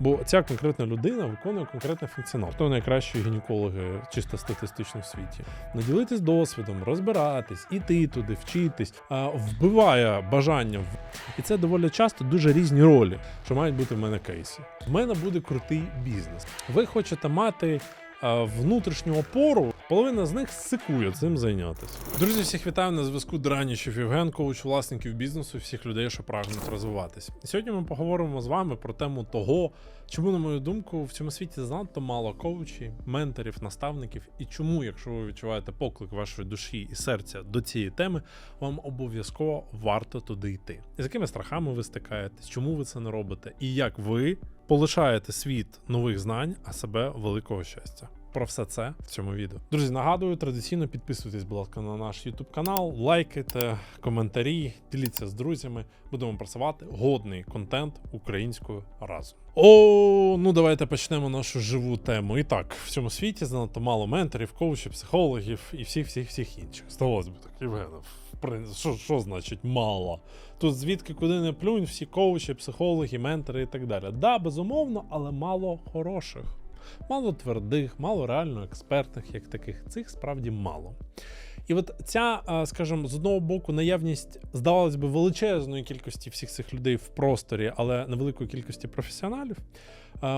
Бо ця конкретна людина виконує конкретний функціонал. Хто найкращі гінекологи чисто статистично в світі. Наділитись досвідом, розбиратись, іти туди, вчитись, вбиває бажання. І це доволі часто дуже різні ролі, що мають бути в мене кейси. В мене буде крутий бізнес. Ви хочете мати внутрішню опору, половина з них сикує цим зайнятися. Друзі, всіх вітаю на зв'язку Дранічів Євген, коуч власників бізнесу, всіх людей, що прагнуть розвиватись. Сьогодні ми поговоримо з вами про тему того, чому, на мою думку, в цьому світі занадто мало коучів, менторів, наставників, і чому, якщо ви відчуваєте поклик вашої душі і серця до цієї теми, вам обов'язково варто туди йти. І з якими страхами ви стикаєтесь, чому ви це не робите, і як ви полишаєте світ нових знань, а себе великого щастя. Про все це в цьому відео. Друзі, нагадую, традиційно підписуйтесь, будь ласка, на наш YouTube канал, лайкайте, коментарі, діліться з друзями. Будемо просувати годний контент українською разом. О, ну давайте почнемо нашу живу тему. І так, в цьому світі занадто мало менторів, коучів, психологів і всіх, всіх, всіх інших. Здавалось би так, Євгена, в принципі, що, що значить мало? Тут звідки куди не плюнь, всі коучі, психологи, ментори і так далі. Да, безумовно, але мало хороших. Мало твердих, мало реально експертних, як таких. Цих справді мало. І от ця, скажімо, з одного боку, наявність, здавалось би, величезної кількості всіх цих людей в просторі, але невеликої кількості професіоналів,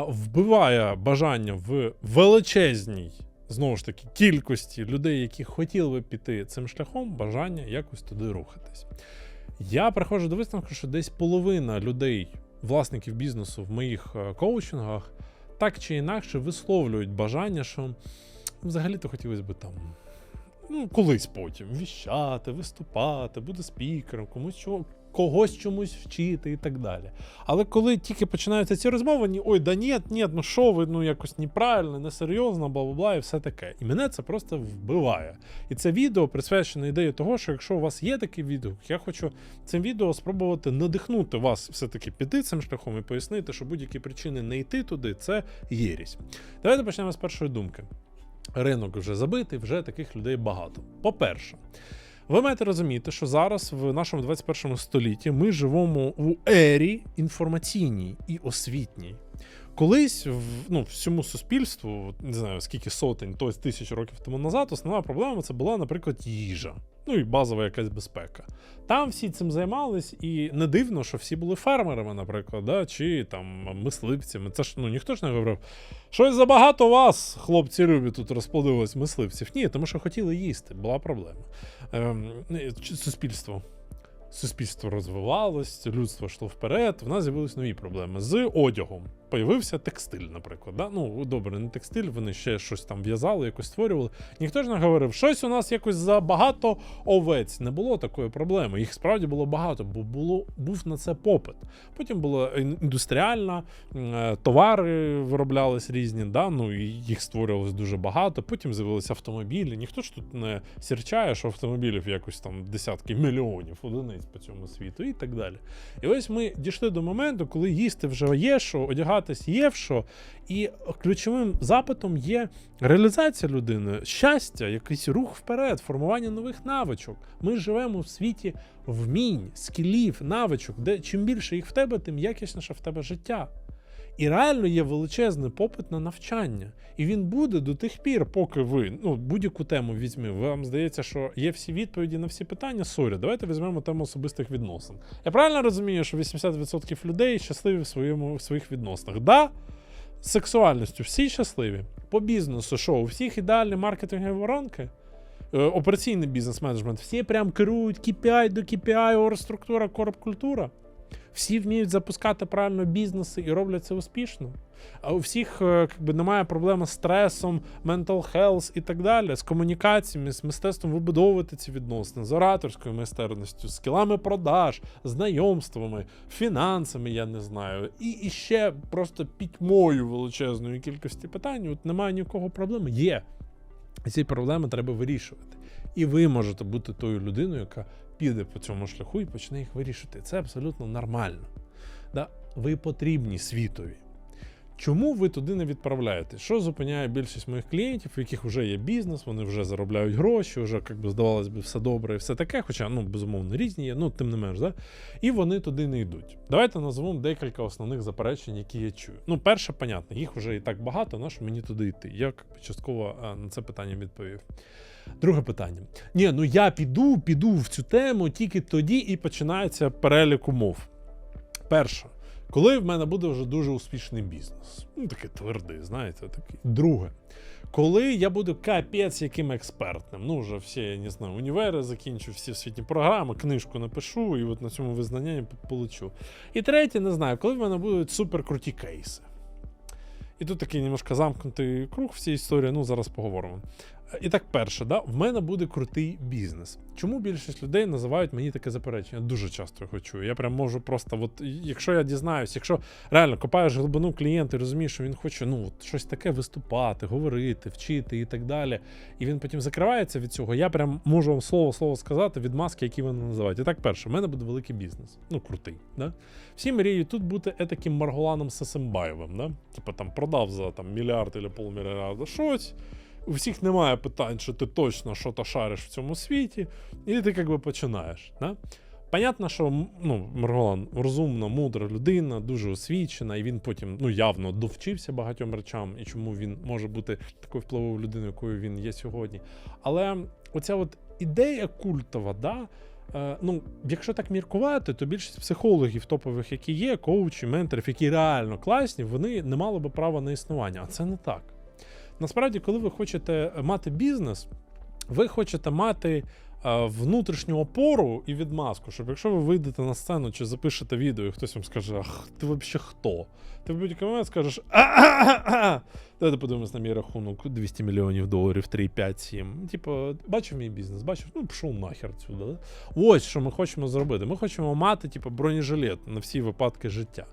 вбиває бажання в величезній. Знову ж таки, кількості людей, які хотіли би піти цим шляхом, бажання якось туди рухатись. Я приходжу до висновку, що десь половина людей, власників бізнесу в моїх е, коучингах, так чи інакше висловлюють бажання, що взагалі-то хотілося б там. Ну, колись потім віщати, виступати, бути спікером, комусь чого, когось чомусь вчити і так далі. Але коли тільки починаються ці розмови, ой, да ні, ні, ну що ви, ну якось неправильно, несерйозно, бла бла бла, і все таке. І мене це просто вбиває. І це відео присвячене ідеї того, що якщо у вас є такий відгук, я хочу цим відео спробувати надихнути вас все-таки піти цим шляхом і пояснити, що будь-які причини не йти туди це єрість. Давайте почнемо з першої думки. Ринок вже забитий, вже таких людей багато. По-перше, ви маєте розуміти, що зараз в нашому 21 столітті ми живемо в ері інформаційній і освітній. Колись в ну, всьому суспільству, не знаю скільки сотень, тобто тисяч років тому назад, основна проблема це була, наприклад, їжа. Ну і базова якась безпека. Там всі цим займались, і не дивно, що всі були фермерами, наприклад, да, чи там мисливцями. Це ж ну ніхто ж не говорив, щось забагато вас, хлопці любі, тут розплодилось мисливців. Ні, тому що хотіли їсти, була проблема. Ем, суспільство. Суспільство розвивалось, людство йшло вперед. В нас з'явились нові проблеми з одягом. Появився текстиль, наприклад. Да? Ну, добре, не текстиль, вони ще щось там в'язали, якось створювали. Ніхто ж не говорив, щось у нас якось забагато овець. Не було такої проблеми. Їх справді було багато, бо було, був на це попит. Потім була індустріальна, е, товари вироблялись різні, да? ну, і їх створювалось дуже багато. Потім з'явилися автомобілі. Ніхто ж тут не сірчає, що автомобілів якось там десятки мільйонів одиниць по цьому світу і так далі. І ось ми дійшли до моменту, коли їсти вже є що, одягатись є в що, і ключовим запитом є реалізація людини, щастя, якийсь рух вперед, формування нових навичок. Ми живемо в світі вмінь, скілів, навичок, де чим більше їх в тебе, тим якісніше в тебе життя. І реально є величезний попит на навчання. І він буде до тих пір, поки ви ну, будь-яку тему візьми. Вам здається, що є всі відповіді на всі питання. Сорі, давайте візьмемо тему особистих відносин. Я правильно розумію, що 80% людей щасливі в своєму в своїх відносинах. Да, сексуальністю всі щасливі. По бізнесу, що у всіх ідеальні маркетингові воронки. Е, Операційний бізнес-менеджмент, всі прям керують KPI до KPI, оргструктура, корп-культура. Всі вміють запускати правильно бізнеси і роблять це успішно. А у всіх е, якби, немає проблеми з стресом, mental health і так далі, з комунікаціями, з мистецтвом вибудовувати ці відносини, з ораторською майстерністю, з скілами продаж, знайомствами, фінансами, я не знаю. І, і ще просто пітьмою величезної кількості питань. От немає нікого проблеми. Є. І ці проблеми треба вирішувати. І ви можете бути тою людиною, яка піде по цьому шляху і почне їх вирішити. Це абсолютно нормально. Да? Ви потрібні світові. Чому ви туди не відправляєте? Що зупиняє більшість моїх клієнтів, у яких вже є бізнес, вони вже заробляють гроші, вже як би здавалось би все добре і все таке, хоча ну безумовно різні є, ну тим не менш, да? і вони туди не йдуть. Давайте назвемо декілька основних заперечень, які я чую. Ну, перше, понятно, їх вже і так багато, на що мені туди йти. Я частково а, на це питання відповів. Друге питання. Ні, ну я піду, піду в цю тему тільки тоді і починається перелік умов. Перше. Коли в мене буде вже дуже успішний бізнес. Ну, такий твердий, знаєте, такий. Друге. Коли я буду капець яким експертним, ну вже всі, я не знаю, універи закінчу, всі освітні програми, книжку напишу і от на цьому визнанні получу. І третє, не знаю, коли в мене будуть суперкруті кейси. І тут такий немножко замкнутий круг в цій історії, ну зараз поговоримо. І так, перше, да, в мене буде крутий бізнес. Чому більшість людей називають мені таке заперечення? Дуже часто його чую. Я прям можу просто, от якщо я дізнаюсь, якщо реально копаєш глибину клієнта і розумієш, що він хоче ну, от, щось таке виступати, говорити, вчити і так далі. І він потім закривається від цього. Я прям можу вам слово слово сказати від маски, які вони називають. І так, перше, в мене буде великий бізнес. Ну, крутий. Да? Всі мріють тут бути етаким Марголаном Сесембаєвим. Да? Типа там продав за там, мільярд або полмільярда щось у всіх немає питань, що ти точно що то шариш в цьому світі, і ти якби починаєш. Да? Понятно, що ну, Марголан розумна, мудра людина, дуже освічена, і він потім ну, явно довчився багатьом речам, і чому він може бути такою впливовою людиною, якою він є сьогодні. Але оця от ідея культова, да, е, ну, якщо так міркувати, то більшість психологів топових, які є, коучі, менторів, які реально класні, вони не мали би права на існування. А це не так. Насправді, коли ви хочете мати бізнес, ви хочете мати е, внутрішню опору і відмазку, щоб якщо ви вийдете на сцену чи запишете відео, і хтось вам скаже, ах, ти взагалі хто? Ти в будь-який момент скажеш а Давайте подивимось на мій рахунок 200 мільйонів доларів, 3, 5, 7. Типу, бачив мій бізнес, бачив, ну пішов нахер сюди. Да? Ось що ми хочемо зробити. Ми хочемо мати типу, бронежилет на всі випадки життя.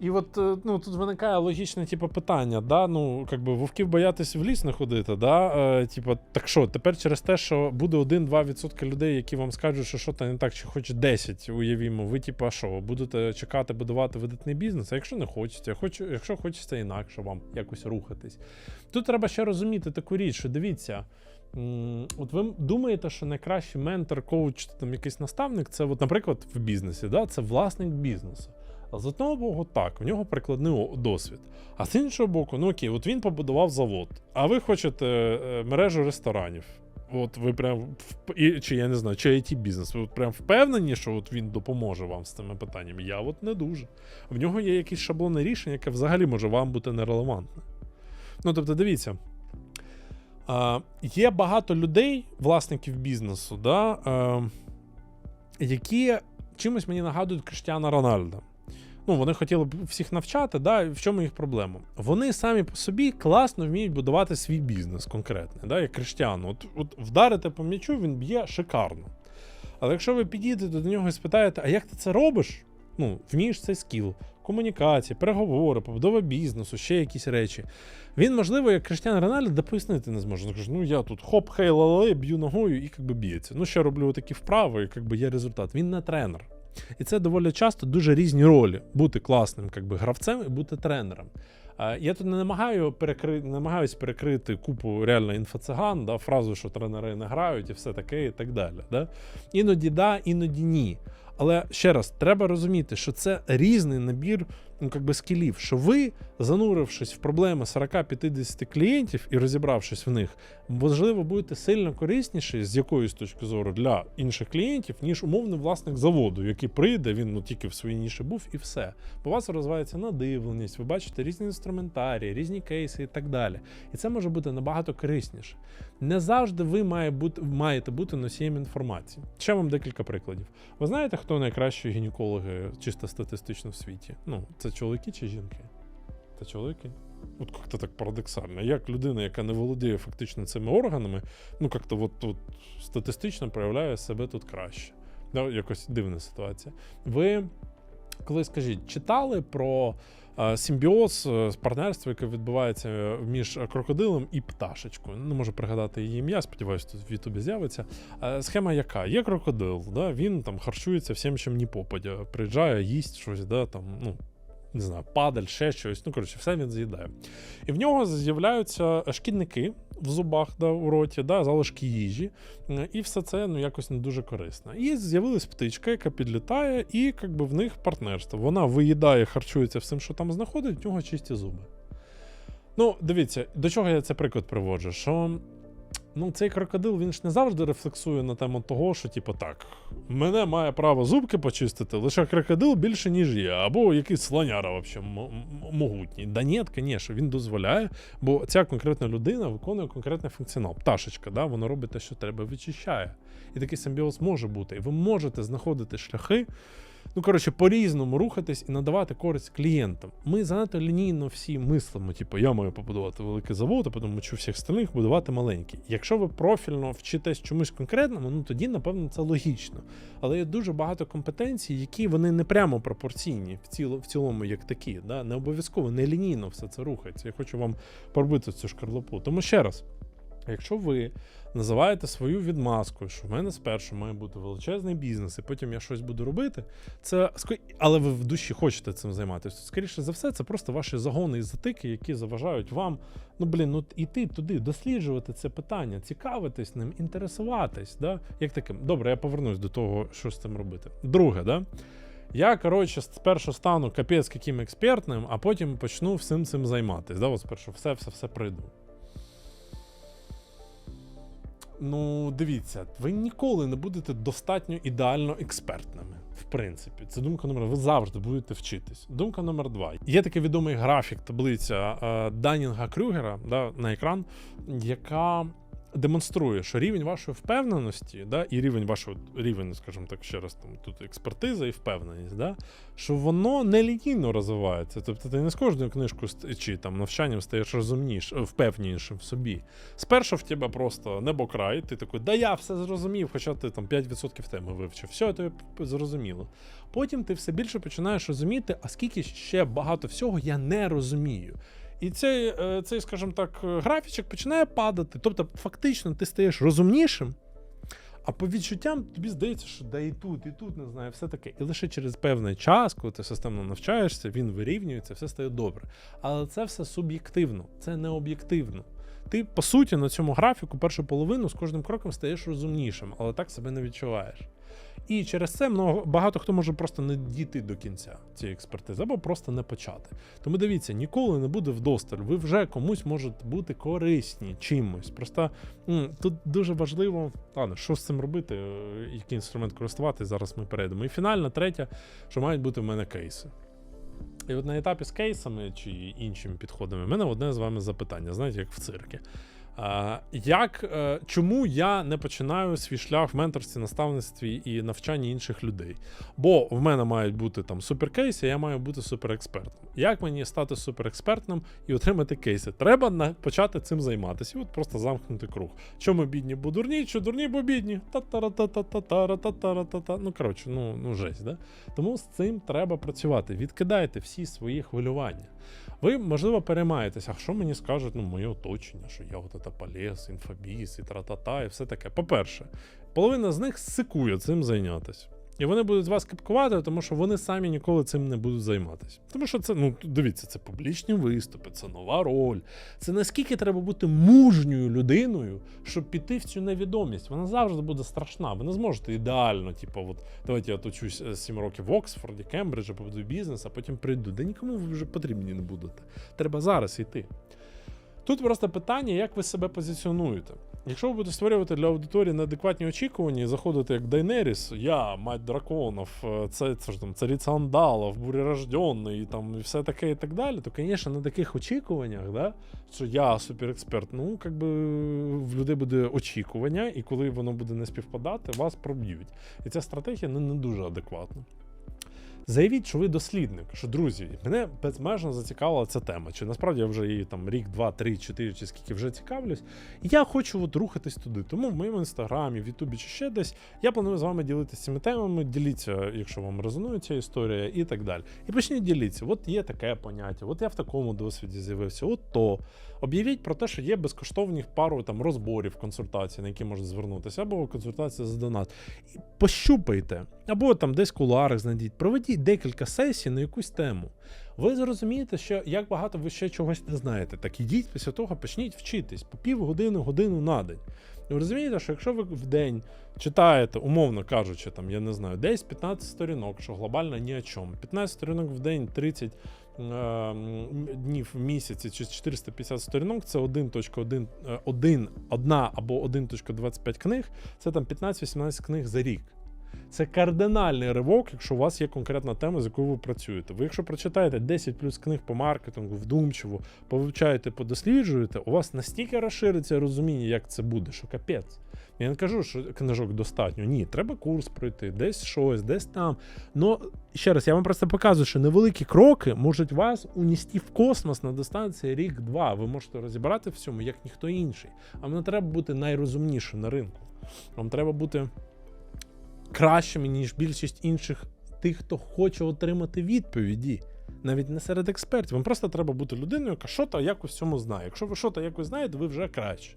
І от е, ну, тут виникає логічне типу, питання, да? ну, как би вовків боятись в ліс не ходити. Да? Е, типу, так що, тепер через те, що буде 1-2% людей, які вам скажуть, що щось не так, чи хоч 10, уявімо, ви типу, що, будете чекати, будувати видатний бізнес, а якщо не хочете, хоч, якщо хочеться інакше вам якось рухатись. Тут треба ще розуміти таку річ, що дивіться. От ви думаєте, що найкращий ментор, коуч, там якийсь наставник, це, от, наприклад, в бізнесі, да? це власник бізнесу. З одного боку, так, в нього прикладний досвід. А з іншого боку, ну окей, от він побудував завод, а ви хочете е, мережу ресторанів. От ви прям чи я не знаю, чи it бізнес. Ви прям впевнені, що от він допоможе вам з цими питаннями? Я от не дуже. В нього є якесь шаблонне рішення, яке взагалі може вам бути нерелевантне. Ну, тобто, дивіться. А, Є багато людей, власників бізнесу, да, а, які чимось мені нагадують Криштіана Рональда ну вони хотіли б всіх навчати. да, В чому їх проблема? Вони самі по собі класно вміють будувати свій бізнес конкретний, да, як Криштіану. От, от вдарите по м'ячу, він б'є шикарно. Але якщо ви підійдете до нього і спитаєте, а як ти це робиш? Ну, вмієш цей скіл, комунікації, переговори, побудова бізнесу, ще якісь речі. Він, можливо, як Криштіан Рональдо, пояснити не зможе. Каже, ну я тут хоп, хей, лале, б'ю ногою і якби б'ється. Ну, ще роблю такі вправи, і якби є результат. Він не тренер. І це доволі часто дуже різні ролі бути класним как би, гравцем і бути тренером. Я тут не намагаю перекри... намагаюсь перекрити купу реально інфоциган, да, фразу, що тренери не грають і все таке, і так далі. Да? Іноді да, іноді ні. Але ще раз, треба розуміти, що це різний набір ну, как би скілів, що ви, занурившись в проблеми 40-50 клієнтів і розібравшись в них, можливо, будете сильно корисніші з якоїсь точки зору для інших клієнтів, ніж умовний власник заводу, який прийде, він ну тільки в своїй ніші був, і все. У вас розвивається надивленість, ви бачите різні інструментарії, різні кейси і так далі. І це може бути набагато корисніше. Не завжди ви має бути, маєте бути носієм інформації. Ще вам декілька прикладів. Ви знаєте, хто найкращі гінекологи чисто статистично в світі? Ну, це чоловіки чи жінки? Це чоловіки? От як-то так парадоксально. Як людина, яка не володіє фактично цими органами, ну як-то от, от статистично проявляє себе тут краще. Да, Якось дивна ситуація. Ви, коли скажіть, читали про а, симбіоз е, партнерства, яке відбувається між крокодилом і пташечкою? Не можу пригадати її ім'я, сподіваюся, тут в Ютубі з'явиться. А, схема яка? Є крокодил, да, він там харчується всім, чим ні попадя. Приїжджає, їсть щось, да, там, ну не знаю, падаль, ще щось. Ну, коротше, все він з'їдає. І в нього з'являються шкідники в зубах, да, у роті, да, залишки їжі, е, і все це ну, якось не дуже корисно. І з'явилась птичка, яка підлітає, і якби в них партнерство. Вона виїдає, харчується всім, що там знаходить, в нього чисті зуби. Ну, дивіться, до чого я цей приклад приводжу? Що ну, цей крокодил він ж не завжди рефлексує на тему того, що, типу, так, мене має право зубки почистити, лише крокодил більше, ніж я, або якийсь слоняра взагалі могутній. Да ні, звісно, він дозволяє, бо ця конкретна людина виконує конкретний функціонал. Пташечка, да, вона робить те, що треба, вичищає. І такий симбіоз може бути. І ви можете знаходити шляхи ну коротше, по-різному рухатись і надавати користь клієнтам. Ми занадто лінійно всі мислимо. Типу, я маю побудувати великий завод, а потім учу всіх остальних будувати маленький. Якщо ви профільно вчитесь чомусь конкретному, ну тоді, напевно, це логічно. Але є дуже багато компетенцій, які вони не прямо пропорційні в ціло, в цілому, як такі. Да? Не обов'язково, не лінійно все це рухається. Я хочу вам пробити цю шкарлупу. Тому ще раз. Якщо ви називаєте свою відмазку, що в мене спершу має бути величезний бізнес, і потім я щось буду робити, це але ви в душі хочете цим займатися. Скоріше за все, це просто ваші загони і затики, які заважають вам, ну блін, ну іти туди, досліджувати це питання, цікавитись ним, інтересуватись. Да? Як таким, добре, я повернусь до того, що з цим робити. Друге, да. Я, коротше, спершу стану капець яким експертним, а потім почну всім цим займатися. Да? Спершу все-все-все прийду. Ну, дивіться, ви ніколи не будете достатньо ідеально експертними. В принципі, це думка номер. Ви завжди будете вчитись. Думка номер два. Є такий відомий графік, таблиця е, Данінга Крюгера да, на екран, яка демонструє, що рівень вашої впевненості, да, і рівень вашого рівень, скажімо так, ще раз там тут експертиза і впевненість, да, що воно нелінійно розвивається. Тобто ти не з кожною книжкою чи там навчанням стаєш розумнішим, впевненішим в собі. Спершу в тебе просто небокрай, ти такий, да я все зрозумів, хоча ти там 5% теми вивчив. Все, тобі зрозуміло. Потім ти все більше починаєш розуміти, а скільки ще багато всього я не розумію. І цей, е, цей, скажімо так, графічок починає падати. Тобто, фактично, ти стаєш розумнішим, а по відчуттям тобі здається, що да і тут, і тут не знаю, все таке. І лише через певний час, коли ти системно навчаєшся, він вирівнюється, все стає добре. Але це все суб'єктивно, це не об'єктивно. Ти, по суті, на цьому графіку першу половину з кожним кроком стаєш розумнішим, але так себе не відчуваєш. І через це багато хто може просто не дійти до кінця цієї експертизи, або просто не почати. Тому дивіться, ніколи не буде вдосталь. Ви вже комусь можете бути корисні чимось. Просто тут дуже важливо, ладно, що з цим робити, е, який інструмент користувати. Зараз ми перейдемо. І фінальна, третя, що мають бути в мене кейси. І от на етапі з кейсами чи іншими підходами, в мене одне з вами запитання, знаєте, як в циркі. Як е, чому я не починаю свій шлях в менторстві, наставництві і навчанні інших людей? Бо в мене мають бути там суперкейси, я маю бути суперекспертом. Як мені стати суперекспертним і отримати кейси? Треба почати цим займатися. І от просто замкнути круг. Чому бідні, бо дурні, що дурні, бо бідні. Та-та-ра-та-та-та-та-ра-та-та-ра-та-та. Ну коротше, ну ну жесть, да? Тому з цим треба працювати. Відкидайте всі свої хвилювання. Ви, можливо, переймаєтеся, що мені скажуть ну, моє оточення, що я от це полез, інфобіс і тра-та-та, і все таке. По-перше, половина з них сикує цим зайнятися. І вони будуть вас кипкувати, тому що вони самі ніколи цим не будуть займатися. Тому що це, ну дивіться, це публічні виступи, це нова роль. Це наскільки треба бути мужньою людиною, щоб піти в цю невідомість. Вона завжди буде страшна. Ви не зможете ідеально, типу, от давайте я точусь 7 років в Оксфорді, Кембриджі, побудую бізнес, а потім прийду. Де нікому ви вже потрібні не будете. Треба зараз йти. Тут просто питання, як ви себе позиціонуєте. Якщо ви будете створювати для аудиторії неадекватні очікування і заходити як Дайнеріс, я, мать драконов, е, це це ж там цариця Андалов, бурерожденний, там і все таке і так далі, то, звісно, на таких очікуваннях, да, що я суперексперт, ну, як би в людей буде очікування, і коли воно буде не співпадати, вас проб'ють. І ця стратегія не, не дуже адекватна. Заявіть, що ви дослідник, що друзі, мене безмежно зацікавила ця тема. Чи насправді я вже її там рік, два, три, чотири, чи скільки вже цікавлюсь. Я хочу от рухатись туди. Тому в моєму інстаграмі, в Ютубі чи ще десь я планую з вами ділитися цими темами. Діліться, якщо вам резонує ця історія, і так далі. І почніть ділитися. От є таке поняття, от я в такому досвіді з'явився, от то. Об'явіть про те, що є безкоштовні пару там розборів консультацій, на які можна звернутися, або консультація за донат. І Пощупайте, або там десь куларах знайдіть, проведіть декілька сесій на якусь тему. Ви зрозумієте, що як багато ви ще чогось не знаєте. Так ідіть після того, почніть вчитись по півгодини, годину на день. Ви розумієте, що якщо ви в день читаєте, умовно кажучи, там, я не знаю, десь 15 сторінок, що глобально ні о чому. 15 сторінок в день, 30 е, днів в місяці чи 450 сторінок це 1.1, е, 1, одна або 1.25 книг, це там 15-18 книг за рік. Це кардинальний ривок, якщо у вас є конкретна тема, з якою ви працюєте. Ви, якщо прочитаєте 10 плюс книг по маркетингу, вдумчиво, повивчаєте, подосліджуєте, у вас настільки розшириться розуміння, як це буде, що капець. Я не кажу, що книжок достатньо. Ні, треба курс пройти, десь щось, десь там. Ну, ще раз, я вам просто показую, що невеликі кроки можуть вас унести в космос на дистанції рік-два. Ви можете розібрати в цьому, як ніхто інший. А вам не треба бути найрозумнішим на ринку. Вам треба бути кращими, ніж більшість інших тих, хто хоче отримати відповіді. Навіть не серед експертів. Вам просто треба бути людиною, яка що-то якось в цьому знає. Якщо ви що-то якось знаєте, ви вже краще.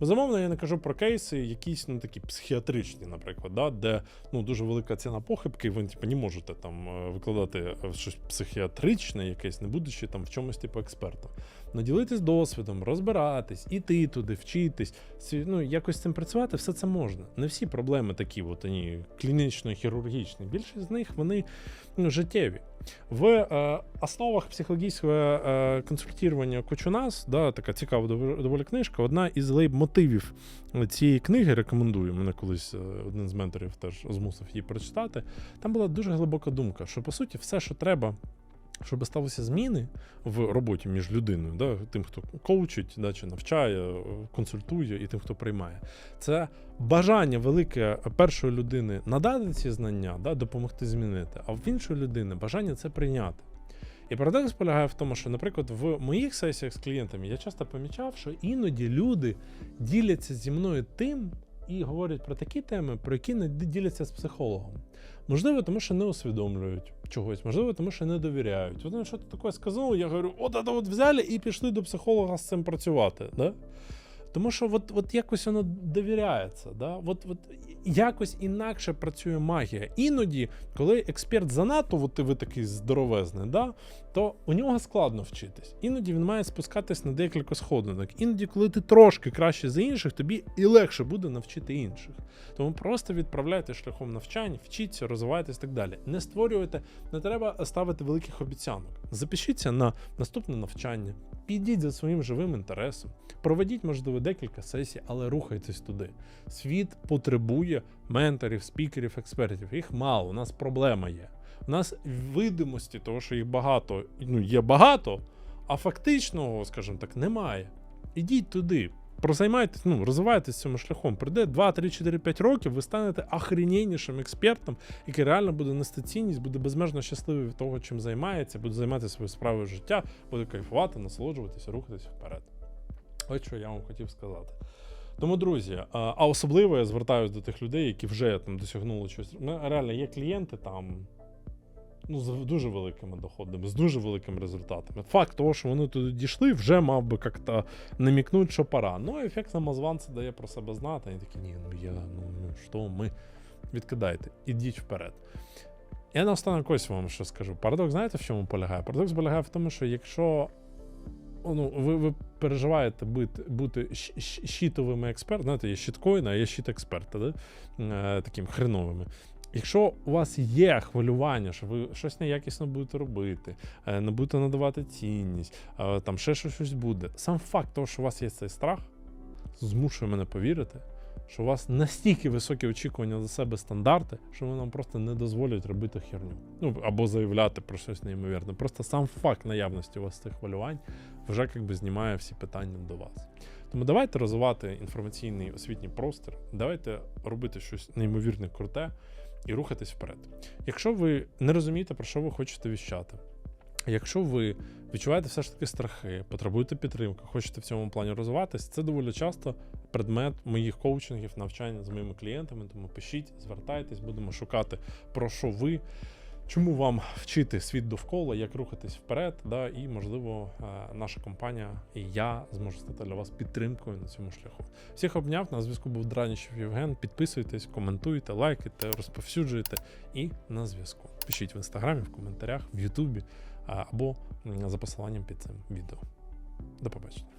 Безумовно, я не кажу про кейси, якісь ну такі психіатричні, наприклад, да, де ну дуже велика ціна похибки, і ви типу, не можете там е, викладати е, щось психіатричне, якесь, не будучи там в чомусь типу експертом. Наділитись досвідом, розбиратись, іти туди, вчитись, ну якось з цим працювати, все це можна. Не всі проблеми такі, от вони клінічно-хірургічні. Більшість з них вони ну, життєві. В е, основах психологічного е, консультування Кочунас, да, така цікава доволі книжка. Одна із лейб-мотивів цієї книги рекомендую. Мене колись е, один з менторів теж змусив її прочитати. Там була дуже глибока думка, що по суті все, що треба. Щоб сталися зміни в роботі між людиною, да, тим, хто коучить, да, чи навчає, консультує, і тим, хто приймає, це бажання велике першої людини надати ці знання, да, допомогти змінити, а в іншої людини бажання це прийняти. І парадокс полягає в тому, що, наприклад, в моїх сесіях з клієнтами я часто помічав, що іноді люди діляться зі мною тим і говорять про такі теми, про які не діляться з психологом. Можливо, тому що не усвідомлюють чогось, можливо, тому що не довіряють. Вони що то таке сказали, я говорю, от от, от взяли і пішли до психолога з цим працювати. Да? Тому що от, от якось воно довіряється, да? от, от якось інакше працює магія. Іноді, коли експерт занадто, от ви такий здоровезний, да? то у нього складно вчитись. Іноді він має спускатись на декілька сходинок. Іноді, коли ти трошки краще за інших, тобі і легше буде навчити інших. Тому просто відправляйте шляхом навчань, вчіться, розвивайтесь і так далі. Не створюйте, не треба ставити великих обіцянок. Запишіться на наступне навчання, підіть за своїм живим інтересом, проведіть, можливо, декілька сесій, але рухайтесь туди. Світ потребує менторів, спікерів, експертів. Їх мало, у нас проблема є. У нас видимості того, що їх багато, ну є багато, а фактичного, скажімо так, немає. Ідіть туди. Прозаймайтесь, ну, розвивайтесь цим шляхом. Прийде 2, 3, 4, 5 років, ви станете охренєннішим експертом, який реально буде нести цінність, буде безмежно щасливий від того, чим займається, буде займатися своєю справою життя, буде кайфувати, насолоджуватися, рухатися вперед. Ось що я вам хотів сказати. Тому, друзі, а особливо я звертаюся до тих людей, які вже там досягнули щось. Ну, реально, є клієнти там. Ну, з дуже великими доходами, з дуже великими результатами. Факт того, що вони туди дійшли, вже мав би як-то намікнути, що пора. Ну, ефект самозванця дає про себе знати. І такі, ні, ну я, ну, ну що, ми відкидайте, ідіть вперед. Я наостанок ось вам що скажу. Парадокс, знаєте, в чому полягає? Парадокс полягає в тому, що якщо ну, ви, ви переживаєте бути, бути щитовими експертами, знаєте, є щиткоїни, а є щит експерта, да? е, таким хреновими. Якщо у вас є хвилювання, що ви щось неякісно будете робити, е, не будете надавати цінність, е, там ще щось щось буде. Сам факт того, що у вас є цей страх, змушує мене повірити, що у вас настільки високі очікування за себе стандарти, що вони нам просто не дозволять робити херню. Ну або заявляти про щось неймовірне. Просто сам факт наявності у вас цих хвилювань вже якби знімає всі питання до вас. Тому давайте розвивати інформаційний освітній простір, давайте робити щось неймовірне круте і рухатись вперед. Якщо ви не розумієте, про що ви хочете віщати, якщо ви відчуваєте все ж таки страхи, потребуєте підтримки, хочете в цьому плані розвиватись, це доволі часто предмет моїх коучингів, навчання з моїми клієнтами. Тому пишіть, звертайтесь, будемо шукати про що ви. Чому вам вчити світ довкола, як рухатись вперед, да, і можливо е, наша компанія і я зможу стати для вас підтримкою на цьому шляху. Всіх обняв на зв'язку був Дранічев Євген. Підписуйтесь, коментуйте, лайкайте, розповсюджуйте і на зв'язку. Пишіть в інстаграмі, в коментарях, в Ютубі. або за посиланням під цим відео. До побачення.